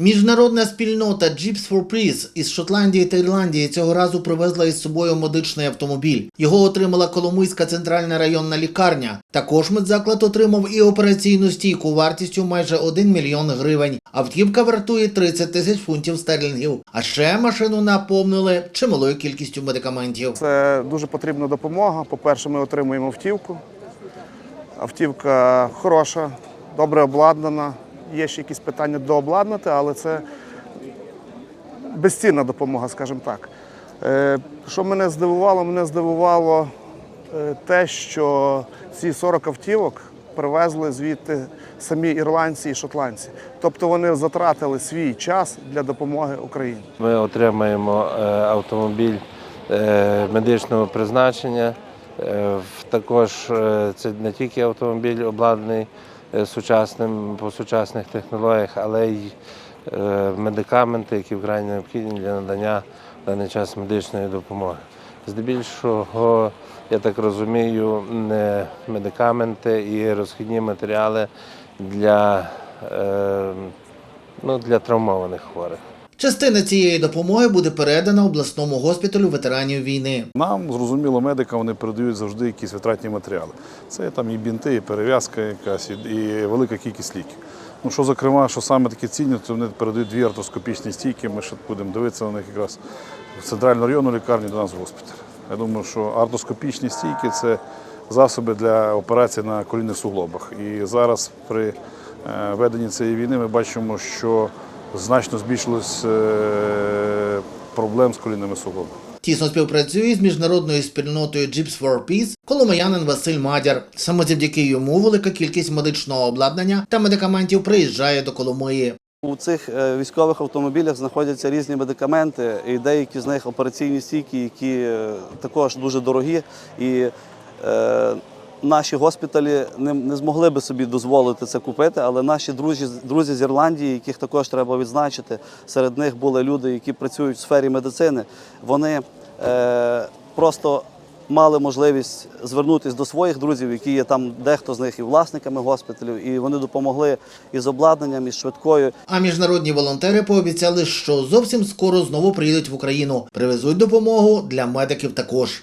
Міжнародна спільнота Jeeps for Peace із Шотландії та Ірландії цього разу привезла із собою медичний автомобіль. Його отримала Коломийська центральна районна лікарня. Також медзаклад отримав і операційну стійку вартістю майже 1 мільйон гривень. Автівка вартує 30 тисяч фунтів стерлінгів. А ще машину наповнили чималою кількістю медикаментів. Це дуже потрібна допомога. По-перше, ми отримуємо автівку. Автівка хороша, добре обладнана. Є ще якісь питання дообладнати, але це безцінна допомога, скажімо так. Е, Що мене здивувало? Мене здивувало е, те, що ці 40 автівок привезли звідти самі ірландці і шотландці. Тобто вони затратили свій час для допомоги Україні. Ми отримаємо е, автомобіль медичного призначення. Е, Також е, це не тільки автомобіль обладнаний е, сучасним по сучасних технологіях, але й медикаменти, які вкрай необхідні для надання в даний час медичної допомоги. Здебільшого, я так розумію, не медикаменти і розхідні матеріали для, ну, для травмованих хворих. Частина цієї допомоги буде передана обласному госпіталю ветеранів війни. Нам, зрозуміло, медикам вони передають завжди якісь витратні матеріали. Це там і бінти, і перев'язка якась, і, велика кількість ліків. Ну, що, зокрема, що саме таке цінні, то вони передають дві артроскопічні стійки. Ми ще будемо дивитися на них якраз в центральну районну лікарню до нас в госпіталь. Я думаю, що артроскопічні стійки це засоби для операцій на колінних суглобах. І зараз при е, веденні цієї війни ми бачимо, що значно збільшилось е, проблем з колінними суглобами. Тісно співпрацює з міжнародною спільнотою Jeeps for Peace коломиянин Василь Мадяр. Саме завдяки йому велика кількість медичного обладнання та медикаментів приїжджає до Коломиї. У цих е, військових автомобілях знаходяться різні медикаменти, і деякі з них операційні стійки, які е, також дуже дорогі. І наші госпіталі не, не змогли би собі дозволити це купити, але наші друзі, друзі з Ірландії, яких також треба відзначити, серед них були люди, які працюють в сфері медицини. Вони е, просто мали можливість звернутися до своїх друзів, які є там дехто з них і власниками госпіталів, і вони допомогли із обладнанням, із швидкою. А міжнародні волонтери пообіцяли, що зовсім скоро знову приїдуть в Україну, привезуть допомогу для медиків також.